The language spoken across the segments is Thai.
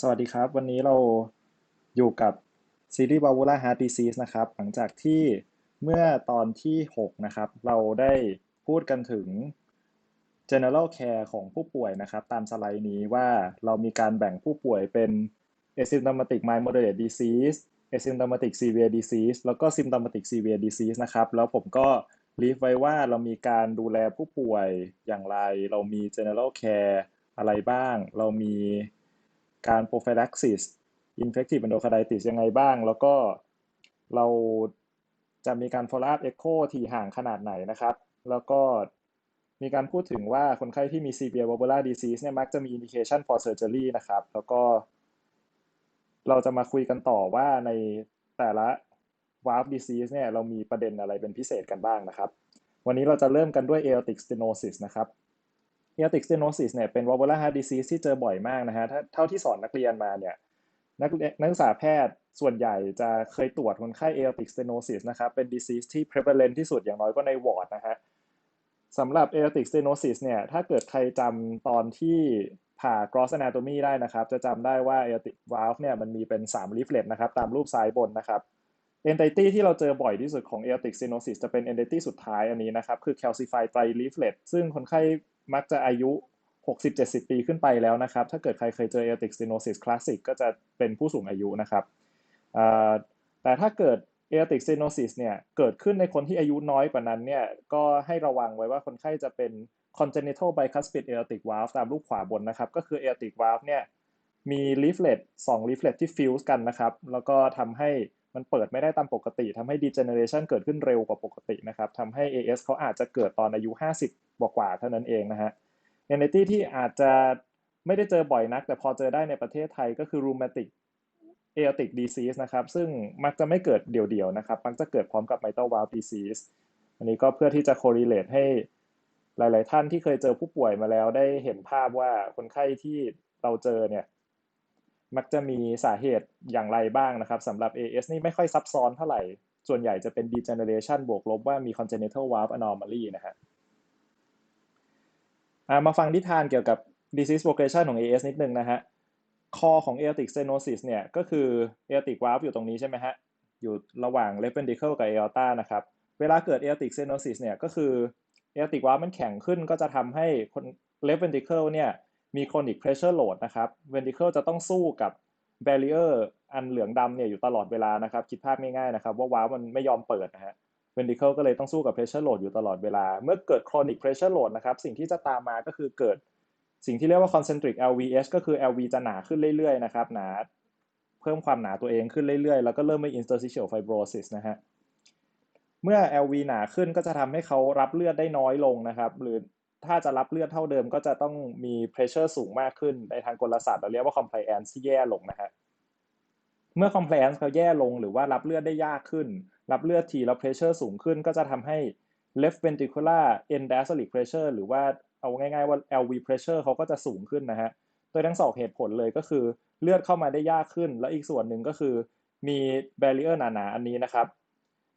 สวัสดีครับ วันนี้เราอยู่กับซีรีส์ Valvular Heart Disease นะครับ หลังจากที่เมื่อตอนที่ 6 นะครับ เราได้พูดกันถึง general care ของผู้ป่วยนะครับ ตามสไลด์นี้ว่าเรามีการแบ่งผู้ป่วยเป็น asymptomatic mild moderate disease asymptomatic severe disease แล้วก็ symptomatic severe disease นะครับ แล้วผมก็ลีฟไว้ว่าเรามีการดูแลผู้ป่วยอย่างไร เรามี general care อะไรบ้าง เรามี การ prophylaxis infective endocarditis ยังไงบ้าง แล้วก็เราจะมีการ follow up echo ที่ห่างขนาดไหนนะครับ แล้วก็มีการพูดถึงว่าคนไข้ที่มี severe valvular disease เนี่ยมักจะมี indication for surgery นะครับ แล้วก็ เราจะมาคุยกันต่อว่าในแต่ละ valve disease เนี่ยเรามีประเด็นอะไรเป็นพิเศษกันบ้างนะครับ วันนี้เราจะเริ่มกันด้วย aortic stenosis นะครับ aortic stenosis เนี่ยเป็น valvular heart disease ที่เจอบ่อยมากนะฮะถ้าเท่าที่สอนนักเรียนมาเนี่ยนักนักศึกษาแพทย์ส่วนใหญ่จะเคยตรวจคนไข้ aortic stenosis นะครับ เป็น disease ที่ prevalent ที่สุดอย่างน้อยก็ในวอร์ดนะฮะสำหรับ aortic stenosis เนี่ยถ้าเกิดใครจำตอนที่ผ่า gross anatomy ได้นะครับ จะจำได้ว่า aortic valve เนี่ยมันมีเป็น 3 leaflet นะครับ ตามรูปซ้ายบนนะครับ entity ที่เราเจอบ่อยที่สุดของ aortic stenosis จะเป็น entity สุดท้ายอันนี้นะครับ คือ calcified tri leaflet ซึ่งคนไข้ มักจะอายุ 60-70 ปีขึ้นไปแล้วนะครับ ถ้าเกิดใครเคยเจอ aortic stenosis classic ก็จะเป็นผู้สูงอายุนะครับแต่ถ้าเกิด aortic stenosis เนี่ยเกิดขึ้นในคนที่อายุน้อยกว่านั้นเนี่ยก็ให้ระวังไว้ว่าคนไข้จะเป็น congenital bicuspid aortic valve ตามรูปขวาบนนะครับ ก็คือ aortic valve เนี่ยมี leaflet 2 leaflet ที่ fuse กันนะครับ แล้วก็ทำให้ มันเปิดไม่ได้ตามปกติทำให้ degeneration เกิดขึ้นเร็วกว่าปกตินะครับทำให้ AS เขาอาจจะเกิดตอนอายุ 50กว่าเท่านั้นเองนะฮะ entity ที่อาจจะไม่ได้เจอบ่อยนัก แต่พอเจอได้ในประเทศไทยก็คือ rheumatic aortic disease นะครับซึ่งมักจะไม่เกิดเดี่ยวๆนะครับ มักจะเกิดพร้อมกับ mitral valve disease อันนี้ก็เพื่อที่จะ correlate ให้หลาย ๆ ท่านที่เคยเจอผู้ป่วยมาแล้วได้เห็นภาพว่าคนไข้ที่เราเจอเนี่ย มักจะมีสาเหตุอย่างไรบ้างนะครับสำหรับ AS นี่ไม่ค่อยซับซ้อนเท่าไหร่ ส่วนใหญ่จะเป็น degeneration บวกลบว่ามี congenital valve anomaly นะฮะมาฟังนิทานเกี่ยวกับ disease progression ของ AS นิดนึงนะฮะคอของ aortic stenosis เนี่ยก็คือ aortic valve อยู่ตรงนี้ใช่ไหมฮะ อยู่ระหว่าง left ventricle กับ aorta นะครับ เวลาเกิด aortic stenosis เนี่ยก็คือ aortic valve มันแข็งขึ้นก็จะทำให้ left ventricle เนี่ย มี chronic pressure load นะครับ ventricle จะต้องสู้กับ barrier อันเหลืองดำเนี่ยอยู่ตลอดเวลานะครับ คิดภาพง่ายๆนะครับ ว่าวาล์วมันไม่ยอมเปิดนะฮะ ventricle ก็เลยต้องสู้กับ pressure load อยู่ตลอดเวลา เมื่อเกิด chronic pressure load นะครับ สิ่งที่จะตามมาก็คือเกิดสิ่งที่เรียกว่า concentric LVH ก็คือ LV จะหนาขึ้นเรื่อยๆนะครับ หนาเพิ่มความหนาตัวเองขึ้นเรื่อยๆ แล้วก็เริ่มมี interstitial fibrosis นะฮะ เมื่อ LV หนาขึ้นก็จะทำให้เขารับเลือดได้น้อยลงนะครับ หรือ ถ้าจะรับเลือดเท่าเดิมก็จะต้องมี pressure สูงมากขึ้น ในทางกลศาสตร์เราเรียกว่า compliance ที่แย่ลงนะฮะเมื่อ compliance เขาแย่ลงหรือว่ารับเลือดได้ยากขึ้น รับเลือดทีแล้ว pressure สูงขึ้น ก็จะทำให้ left ventricular end diastolic pressure หรือว่าเอาง่ายๆว่า LV pressure เขาก็จะสูงขึ้นนะฮะโดยทั้งสองเหตุผลเลยก็คือเลือดเข้ามาได้ยากขึ้น และอีกส่วนหนึ่งก็คือมี barrier หนาๆอันนี้นะครับ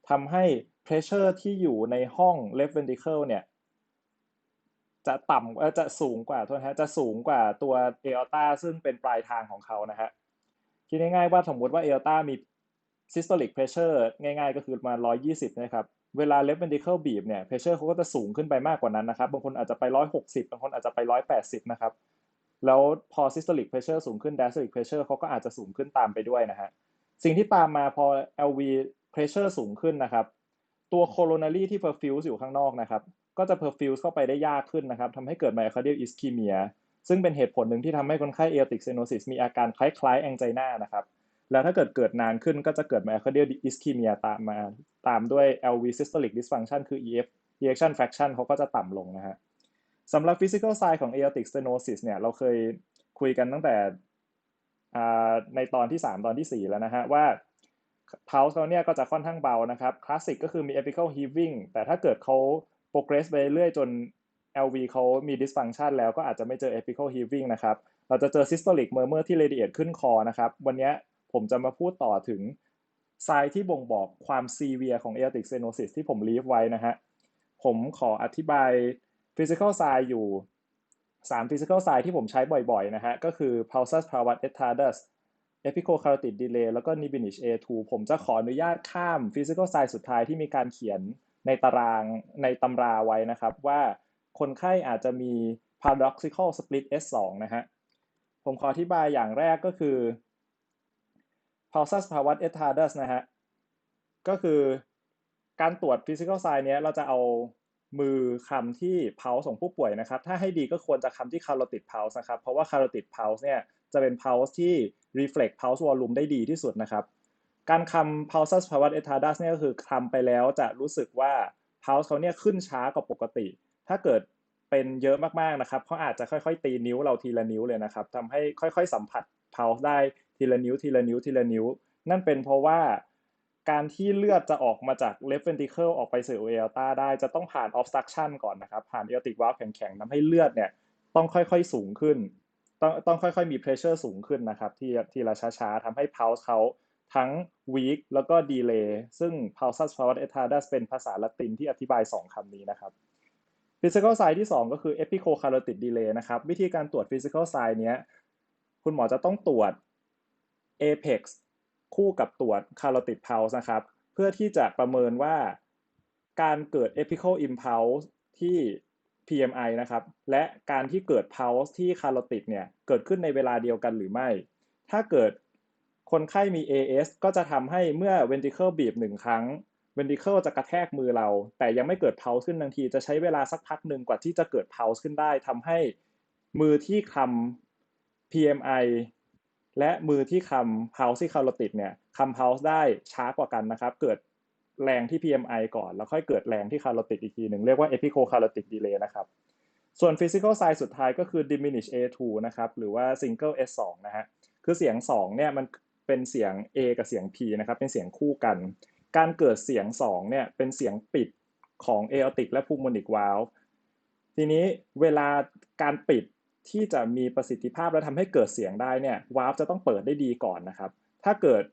ทำให้ pressure ที่อยู่ในห้อง left ventricle เนี่ย จะต่ำจะสูงกว่าโทษนะฮะจะสูงกว่าตัวเอลต้าซึ่งเป็นปลายทางของเขานะฮะคิดง่ายๆว่าสมมติว่าเอลต้ามี systolic pressure ง่าย ๆ ก็คือมา 120 นะครับ เวลา left ventricle บีบเนี่ย pressure เขาก็จะสูงขึ้นไปมากกว่านั้นนะครับ บางคนอาจจะไป 160 บางคนอาจจะไป 180 นะครับ แล้วพอ systolic pressure สูงขึ้น diastolic pressure เขาก็อาจจะสูงขึ้นตามไปด้วยนะฮะ สิ่งที่ตามมาพอ LV pressure สูงขึ้นนะครับ ตัว coronary ที่ perfuse อยู่ข้างนอกนะครับ ก็จะ perfuse เข้าไปได้ยากขึ้นนะครับทำให้เกิด myocardial ischemia ซึ่งเป็นเหตุผลหนึ่งที่ทำให้คนไข้ aortic stenosis มีอาการคล้ายๆ angina นะครับ แล้วถ้าเกิดเกิดนานขึ้นก็จะเกิด myocardial ischemia ตามมาตามด้วย LV systolic dysfunction คือ EF ejection fraction เขาก็จะต่ำลงนะฮะสำหรับ physical sign ของ aortic stenosis เนี่ยเราเคยคุยกันตั้งแต่ในตอนที่ 3 ตอนที่ 4 แล้วนะฮะว่า pulse เขาเนี่ยก็จะค่อนข้างเบานะครับ classic ก็คือมี apical heaving แต่ถ้าเกิดเขา progress ไปเรื่อยจน LV เขามี dysfunction แล้วก็อาจจะไม่เจอ apical heaving นะครับ เราจะเจอ systolic murmur ที่ radiate ขึ้นคอนะครับ วันนี้ผมจะมาพูดต่อถึงไซน์ที่บ่งบอกความ severe ของ aortic stenosis ที่ผมลีฟไว้นะฮะ ผมขออธิบาย physical sign อยู่3 physical sign ที่ผมใช้บ่อยๆนะฮะ ก็คือ pulsus pravat etardus epicocarotid delay แล้วก็ Nibinich A2 ผมจะขออนุญาตข้าม physical sign สุดท้ายที่มีการเขียน ในตารางในตำราไว้นะครับว่าคนไข้อาจจะมี paradoxical split S2 นะฮะ ผมขออธิบายอย่างแรกก็คือ pulsus p a v a t etardus นะฮะ ก็คือการตรวจ physical sign เนี้ยเราจะเอามือคำที่ pulse ของผู้ป่วยนะครับ ถ้าให้ดีก็ควรจะคำที่ carotid pulse นะครับ เพราะว่า carotid pulse เนี่ยจะเป็น pulse ที่ reflect pulse volume ได้ดีที่สุดนะครับ การคำ pulsus p a v a t etardus เนี่ยก็คือคำไปแล้วจะรู้สึกว่า pulse เขาเนี่ยขึ้นช้ากว่าปกติ ถ้าเกิดเป็นเยอะมากๆนะครับเขาอาจจะค่อยๆ ตีนิ้วเราทีละนิ้วเลยนะครับทำให้ค่อย ๆ สัมผัส pulse ได้ทีละนิ้วทีละนิ้วทีละนิ้ว นั่นเป็นเพราะว่าการที่เลือดจะออกมาจาก left ventricle ออกไปสู่ aorta ได้จะต้องผ่าน obstruction ก่อนนะครับ ผ่าน aortic valve แข็งๆทำให้เลือดเนี่ยต้องค่อยๆสูงขึ้น ต้องต้องค่อยๆมี pressure สูงขึ้นนะครับ ทีทีละช้าๆทำให้ pulse เขา ทั้ง weak แล้วก็ delay ซึ่ง pulsus pravat etardus เป็นภาษาละตินที่อธิบาย 2คำนี้นะครับ physical sign ที่ 2 ก็คือ epicocarotid delay นะครับ วิธีการตรวจ physical sign เนี้ย คุณหมอจะต้องตรวจ apex คู่กับตรวจ carotid pulse นะครับ เพื่อที่จะประเมินว่าการเกิด epical impulse ที่ PMI นะครับ และการที่เกิด pulse ที่ carotid เนี่ย เกิดขึ้นในเวลาเดียวกันหรือไม่ ถ้าเกิด คนไข้มี AS ก็จะทำให้เมื่อ ventricle บีบหนึ่งครั้ง ventricle จะกระแทกมือเรา แต่ยังไม่เกิด pulse ขึ้นทันที จะใช้เวลาสักพักหนึ่งกว่าที่จะเกิด pulse ขึ้นได้ทำให้มือที่คำ PMI และมือที่คำ pulse ที่ carotid เนี่ยคำ pulse ได้ช้ากว่ากันนะครับ เกิดแรงที่ PMI ก่อน แล้วค่อยเกิดแรงที่ carotid อีกทีหนึ่งเรียกว่า epicocarotid delay นะครับ ส่วน physical sign สุดท้ายก็คือ diminish A2 นะครับ หรือว่า single S2 นะฮะ คือเสียง 2 เนี่ยมัน เป็นเสียง A กับเสียง P นะครับเป็นเสียงคู่กัน การเกิดเสียง2เนี่ยเป็นเสียงปิดของ aortic และ pulmonic valve ทีนี้เวลาการปิดที่จะมีประสิทธิภาพและทำให้เกิดเสียงได้เนี่ยวาล์วจะต้องเปิดได้ดีก่อนนะครับ ถ้าเกิด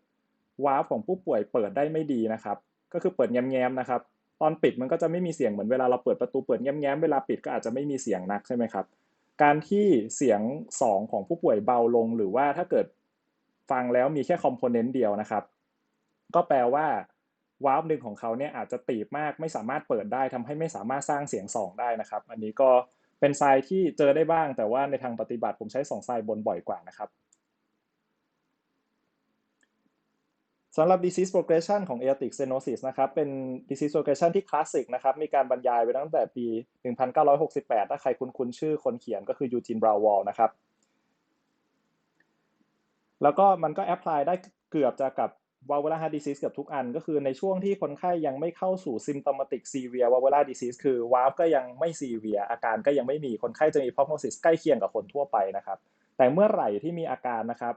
วาล์วของผู้ป่วยเปิดได้ไม่ดีนะครับ ก็คือเปิดแง้มๆนะครับ ตอนปิดมันก็จะไม่มีเสียงเหมือนเวลาเราเปิดประตูเปิดแง้มๆเวลาปิดก็อาจจะไม่มีเสียงนักใช่ไหมครับ การที่เสียง 2 ของผู้ป่วยเบาลง หรือว่าถ้าเกิด ฟังแล้วมีแค่คอมโพเนนต์เดียวนะครับ ก็แปลว่าวาล์วหนึ่งของเขาเนี่ยอาจจะตีบมากไม่สามารถเปิดได้ทำให้ไม่สามารถสร้างเสียง 2 ได้นะครับ อันนี้ก็เป็นไซน์ที่เจอได้บ้าง แต่ว่าในทางปฏิบัติผมใช้2ไซน์บนบ่อยกว่านะครับสำหรับ disease progression ของ aortic stenosis นะครับ เป็น disease progression ที่คลาสสิกนะครับ มีการบรรยายไว้ตั้งแต่ปี 1968 ถ้าใครคุ้นๆชื่อคนเขียนก็คือยูจินบราวอลนะครับ แล้วก็มันก็แอพพลายได้เกือบจะกับ valvular heart disease เกือบทุกอัน ก็คือในช่วงที่คนไข้ยังไม่เข้าสู่ symptomatic severe valvular disease คือ valve ก็ยังไม่ severe อาการก็ยังไม่มีคนไข้จะมี prognosis ใกล้เคียงกับคนทั่วไปนะครับ แต่เมื่อไหร่ที่มีอาการนะครับ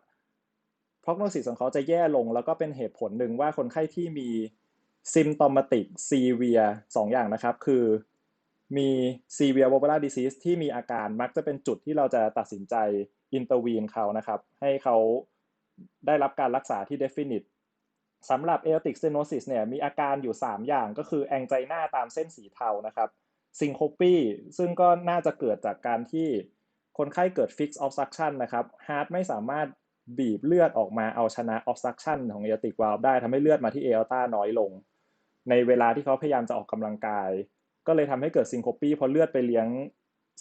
prognosis ของเขาจะแย่ลง แล้วก็เป็นเหตุผลหนึ่งว่าคนไข้ที่มี symptomatic severe สองอย่างนะครับ คือมี severe valvular disease ที่มีอาการมักจะเป็นจุดที่เราจะตัดสินใจ intervene เขานะครับ ให้เขา ได้รับการรักษาที่ definite สำหรับ aortic stenosis เนี่ยมีอาการอยู่ 3 อย่างก็คือ angina ตามเส้นสีเทานะครับ syncope ซึ่งก็น่าจะเกิดจากการที่คนไข้เกิด fix obstruction นะครับ heart ไม่สามารถบีบเลือดออกมาเอาชนะ obstruction ของ aortic valve ได้ทำให้เลือดมาที่ aorta น้อยลง ในเวลาที่เขาพยายามจะออกกำลังกาย ก็เลยทำให้เกิด syncope เพราะเลือดไปเลี้ยง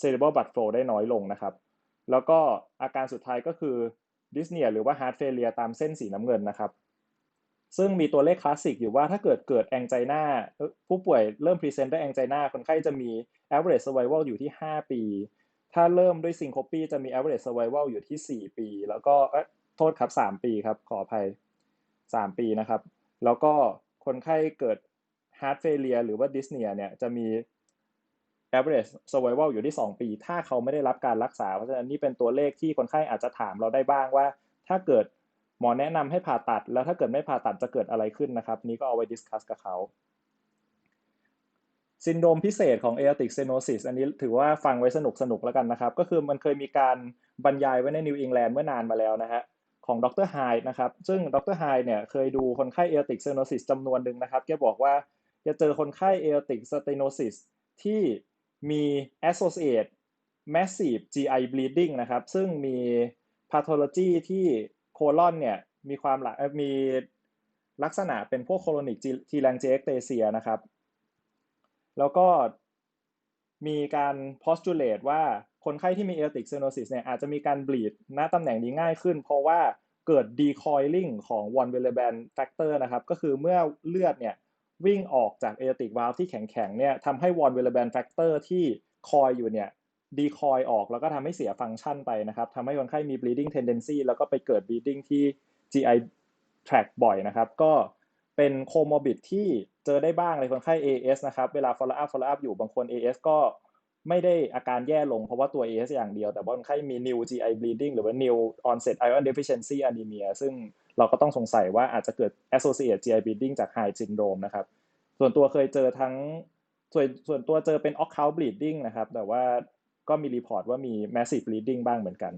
cerebral blood flow ได้น้อยลงนะครับ แล้วก็อาการสุดท้ายก็คือ dyspnea หรือว่า heart failure ตามเส้นสีน้ำเงินนะครับ ซึ่งมีตัวเลขคลาสสิกอยู่ว่าถ้าเกิดเกิด angina ผู้ป่วยเริ่ม present ด้วย angina คนไข้จะมี average survival อยู่ที่ 5 ปี ถ้าเริ่มด้วย syncope จะมี average survival อยู่ที่ 4 ปี แล้วก็โทษครับ 3 ปีครับ ขออภัย 3 ปีนะครับ แล้วก็คนไข้เกิด heart failure หรือว่า dyspnea เนี่ยจะมี average survival อยู่ที่ 2 ปี ถ้าเขาไม่ได้รับการรักษา เพราะฉะนั้นนี่เป็นตัวเลขที่คนไข้อาจจะถามเราได้บ้างว่า ถ้าเกิดหมอแนะนำให้ผ่าตัด แล้วถ้าเกิดไม่ผ่าตัดจะเกิดอะไรขึ้นนะครับ นี้ก็เอาไว้ดิสคัสกับเขาซินโดรมพิเศษของ aortic stenosis อันนี้ถือว่าฟังไว้สนุกสนุกแล้วกันนะครับ ก็คือมันเคยมีการบรรยายไว้ในนิวอิงแลนด์เมื่อนานมาแล้วนะฮะของดรไฮนะครับ ซึ่งดรไฮเนี่ยเคยดูคนไข้ aortic stenosis จำนวนหนึ่งนะครับ แกบอกว่าจะเจอคนไข้ aortic stenosis ที่ มี associate massive GI bleeding นะครับ ซึ่งมี pathology ที่โคลอนเนี่ยมีความมีลักษณะเป็นพวก chronic telangiectasia นะครับ แล้วก็มีการ postulate ว่าคนไข้ที่มี aortic stenosis เนี่ยอาจจะมีการ bleed ณตำแหน่งนี้ง่ายขึ้น เพราะว่าเกิด decoiling ของ von Willebrand factor นะครับ ก็คือเมื่อเลือดเนี่ย วิ่งออกจาก aortic valve ที่แข็งๆเนี่ยทำให้ von Willebrand factor ที่คอยอยู่เนี่ย decoy ออกแล้วก็ทำให้เสียฟังก์ชันไปนะครับทำให้คนไข้มี bleeding tendency แล้วก็ไปเกิด bleeding ที่ GI tract บ่อยนะครับ ก็เป็น comorbid ที่เจอได้บ้างในคนไข้ AS นะครับเวลา follow up follow up อยู่บางคน AS ก็ไม่ได้อาการแย่ลงเพราะว่าตัว AS อย่างเดียว แต่ว่าคนไข้มี new GI bleeding หรือว่า new onset iron deficiency anemia ซึ่ง เราก็ต้องสงสัยว่าอาจจะเกิด associated GI bleeding จาก Hyde syndrome นะครับ ส่วนตัวเคยเจอทั้งส่วนส่วนตัวเจอเป็น occult bleeding นะครับ แต่ว่าก็มีรีพอร์ตว่ามี massive bleeding บ้างเหมือนกัน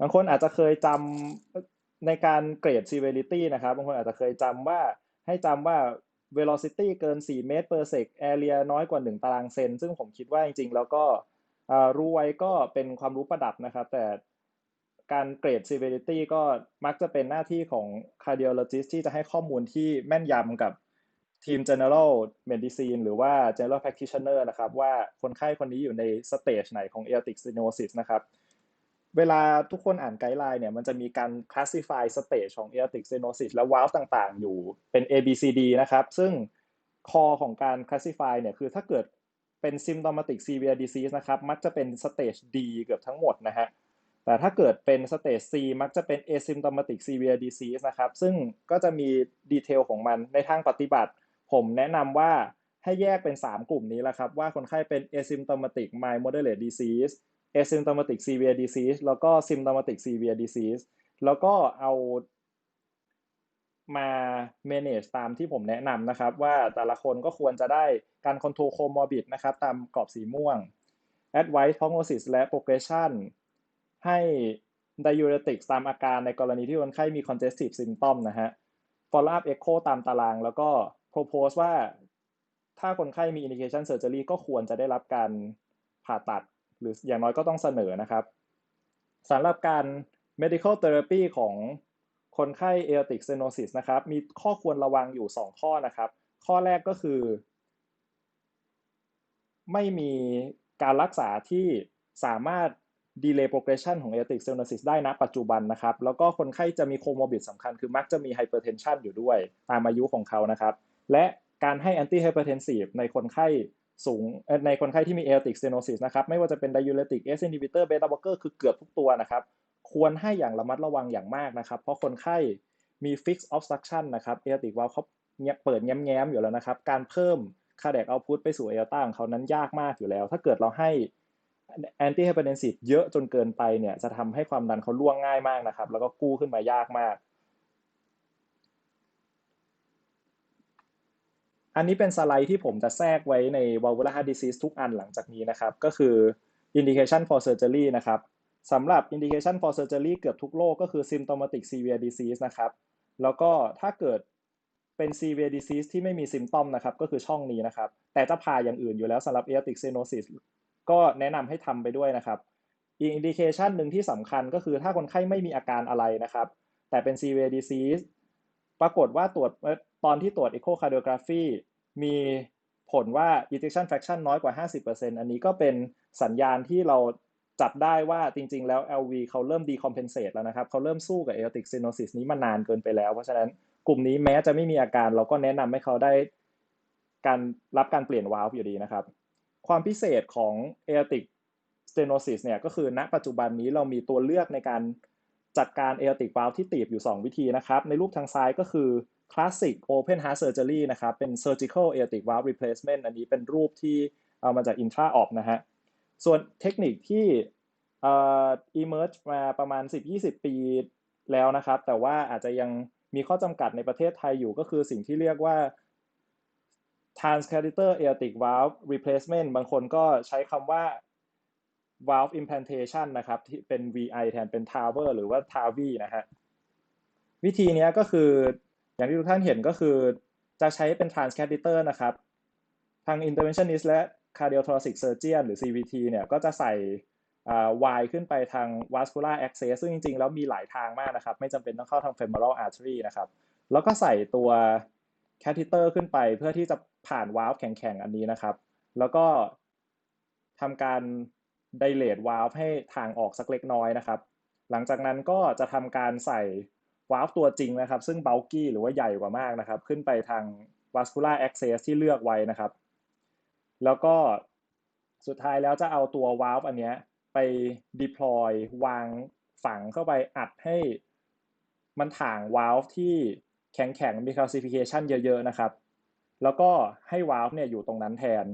บางคนอาจจะเคยจำในการเกรด severity นะครับ บางคนอาจจะเคยจำว่าให้จำว่า velocity เกิน 4 เมตร per sec area น้อยกว่า 1 ตารางเซน ซึ่งผมคิดว่าจริงๆ แล้วก็รู้ไว้ก็เป็นความรู้ประดับนะครับ แต่ การเกรด severity ก็มักจะเป็นหน้าที่ของ cardiologist ที่จะให้ข้อมูลที่แม่นยำกับทีม general medicine หรือว่า general practitioner นะครับว่าคนไข้คนนี้อยู่ใน stage ไหนของ aortic stenosis นะครับ เวลาทุกคนอ่านไกด์ไลน์เนี่ยมันจะมีการ classify stage ของ aortic stenosis และ valve ต่างๆ อยู่เป็น A B C D นะครับ ซึ่ง core ของการ classify เนี่ยคือถ้าเกิดเป็น symptomatic severe disease นะครับ มักจะเป็น stage D เกือบทั้งหมดนะฮะ แต่ถ้าเกิดเป็น stage C มักจะเป็น asymptomatic severe disease นะครับ ซึ่งก็จะมีดีเทลของมันในทางปฏิบัติ ผมแนะนำว่าให้แยกเป็น 3 กลุ่มนี้ละครับ ว่าคนไข้เป็น asymptomatic mild moderate disease asymptomatic severe disease แล้วก็ symptomatic severe disease แล้วก็เอามา manage ตามที่ผมแนะนำนะครับ ว่าแต่ละคนก็ควรจะได้การ control comorbid นะครับ ตามกรอบสีม่วง advice prognosis และ progression ให้ diuretics ตามอาการในกรณีที่คนไข้มี congestive symptom นะฮะ follow up echo ตามตาราง แล้วก็ propose ว่าถ้าคนไข้มี indication surgery ก็ควรจะได้รับการผ่าตัด หรืออย่างน้อยก็ต้องเสนอนะครับสำหรับการ medical therapy ของคนไข้ aortic stenosis นะครับ มีข้อควรระวังอยู่ 2 ข้อนะครับ ข้อแรกก็คือ ไม่มีการรักษาที่สามารถ delay progression ของ aortic stenosis ได้นะปัจจุบันนะครับ แล้วก็คนไข้จะมี comorbid สำคัญคือมักจะมี hypertension อยู่ด้วย ตามอายุของเขานะครับ และการให้ antihypertensive ในคนไข้สูงในคนไข้ที่มี aortic stenosis นะครับ ไม่ว่าจะเป็น diuretic ACE inhibitor beta blocker คือเกือบทุกตัวนะครับ ควรให้อย่างระมัดระวังอย่างมากนะครับ เพราะคนไข้มี fixed obstruction นะครับ aortic valve เขาเปิดแง้มๆอยู่แล้วนะครับ การเพิ่ม cardiac output ไปสู่ aorta ของเขานั้นยากมากอยู่แล้ว ถ้าเกิดเราให้ antihypertensive เยอะจนเกินไปเนี่ย จะทำให้ความดันเขาล่วงง่ายมากนะครับ แล้วก็กู้ขึ้นมายากมาก อันนี้เป็นสไลด์ที่ผมจะแทรกไว้ใน valvular heart disease ทุกอันหลังจากนี้นะครับ ก็คือ indication for surgery นะครับสำหรับ indication for surgery เกือบทุกโรคก็คือ symptomatic severe disease นะครับ แล้วก็ถ้าเกิดเป็น severe disease ที่ไม่มี symptom นะครับ ก็คือช่องนี้นะครับ แต่จะผ่าอย่างอื่นอยู่แล้วสำหรับ aortic stenosis ก็แนะนำให้ทำไปด้วยนะครับอีก indication หนึ่งที่สำคัญก็คือถ้าคนไข้ไม่มีอาการอะไรนะครับ แต่เป็น severe disease ปรากฏว่าตรวจตอนที่ตรวจ echocardiography มีผลว่า ejection fraction น้อยกว่า 50%อันนี้ก็เป็นสัญญาณที่เราจับได้ว่าจริง ๆ แล้ว LV เขาเริ่ม decompensate แล้วนะครับ เขาเริ่มสู้กับ aortic stenosis นี้มานานเกินไปแล้ว เพราะฉะนั้นกลุ่มนี้แม้จะไม่มีอาการเราก็แนะนำให้เขาได้การรับการเปลี่ยนวาล์วอยู่ดีนะครับ ความพิเศษของ aortic stenosis เนี่ยก็คือณปัจจุบันนี้เรามีตัวเลือกในการจัดการ aortic valve ที่ตีบอยู่ 2 วิธีนะครับ ในรูปทางซ้ายก็คือ classic open heart surgery นะครับ เป็น surgical aortic valve replacement อันนี้เป็นรูปที่เอามาจาก intra op นะฮะ ส่วนเทคนิคที่เอ่อ emerge มาประมาณ 10-20 ปีแล้วนะครับ แต่ว่าอาจจะยังมีข้อจำกัดในประเทศไทยอยู่ก็คือสิ่งที่เรียกว่า transcatheter aortic valve replacement บางคนก็ใช้คำว่า valve implantation นะครับที่เป็น VI แทนเป็น TAVR หรือว่า TAVI นะฮะวิธีนี้ก็คืออย่างที่ทุกท่านเห็นก็คือจะใช้เป็น transcatheter นะครับ ทาง interventionist และ cardiothoracic surgeon หรือ CVT เนี่ยก็จะใส่วายขึ้นไปทาง vascular access ซึ่งจริงๆ แล้วมีหลายทางมากนะครับ ไม่จำเป็นต้องเข้าทาง femoral artery นะครับ แล้วก็ใส่ตัว catheter ขึ้นไปเพื่อที่จะ ผ่านวาล์วแข็งๆอันนี้นะครับ แล้วก็ทำการ dilate valve ให้ทางออกสักเล็กน้อยนะครับ หลังจากนั้นก็จะทำการใส่วาล์วตัวจริงนะครับ ซึ่ง bulky หรือว่าใหญ่กว่ามากนะครับ ขึ้นไปทาง vascular access ที่เลือกไว้นะครับ แล้วก็สุดท้ายแล้วจะเอาตัววาล์วอันเนี้ยไป deploy วางฝังเข้าไปอัดให้มันถ่างวาล์วที่แข็งๆมี calcification เยอะๆนะครับ แล้วก็ให้วาล์วเนี่ยอยู่ตรงนั้นแทน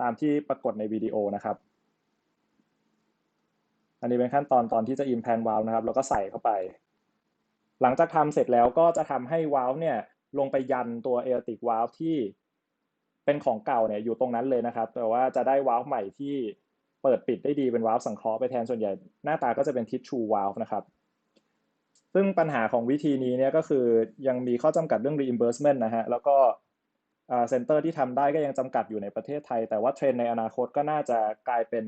ตามที่ปรากฏในวิดีโอนะครับ อันนี้เป็นขั้นตอนตอนที่จะ implant valve นะครับ แล้วก็ใส่เข้าไป หลังจากทำเสร็จแล้วก็จะทำให้วาล์วเนี่ยลงไปยันตัว aortic valve ที่เป็นของเก่าเนี่ยอยู่ตรงนั้นเลยนะครับ แต่ว่าจะได้วาล์วใหม่ที่เปิดปิดได้ดีเป็นวาล์วสังเคราะห์ไปแทนส่วนใหญ่ หน้าตาก็จะเป็นทิชชูวาล์วนะครับ ซึ่งปัญหาของวิธีนี้เนี่ยก็คือยังมีข้อจำกัดเรื่อง reimbursement นะฮะ แล้วก็ เซ็นเตอร์ที่ทำได้ก็ยังจำกัดอยู่ในประเทศไทย แต่ว่าเทรนในอนาคตก็น่าจะกลายเป็น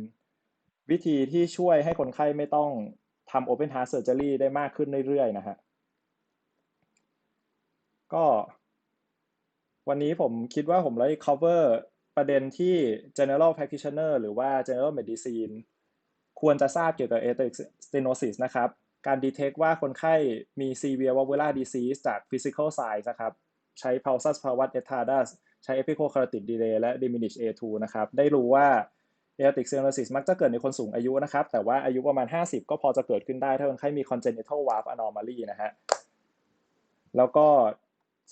วิธีที่ช่วยให้คนไข้ไม่ต้องทำ open heart surgery ได้มากขึ้นเรื่อยๆนะฮะก็วันนี้ผมคิดว่าผมเลย cover ประเด็นที่ general practitioner หรือว่า general medicine ควรจะทราบเกี่ยวกับ aortic stenosis นะครับ การ detect ว่าคนไข้มี severe valvular disease จาก physical signs นะครับ ใช้ pulsus pavas etardas ใช้ epicarotid delay และ diminish A2 นะครับ ได้รู้ว่า aortic stenosis มักจะเกิดในคนสูงอายุนะครับ แต่ว่าอายุประมาณ 50 ก็พอจะเกิดขึ้นได้ ถ้าคนไข้มี congenital valve anomaly นะฮะ แล้วก็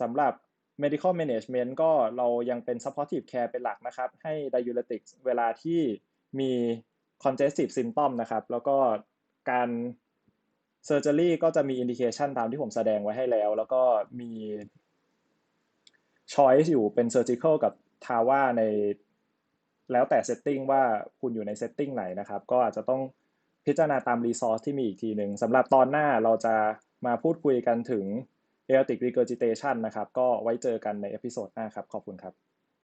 สำหรับ medical management ก็เรายังเป็น supportive care เป็นหลักนะครับ ให้ diuretics เวลาที่มี congestive symptom นะครับ แล้วก็การ surgery ก็จะมี indication ตามที่ผมแสดงไว้ให้แล้ว แล้วก็มี choice อยู่เป็น surgical กับทาว่าในแล้วแต่เซตติ้งว่าคุณอยู่ในเซตติ้งไหนนะครับ ก็อาจจะต้องพิจารณาตามรีซอสที่มีอีกทีหนึ่งสำหรับตอนหน้าเราจะมาพูดคุยกันถึง aortic regurgitation นะครับ ก็ไว้เจอกันในเอพิโซดหน้าครับ ขอบคุณครับ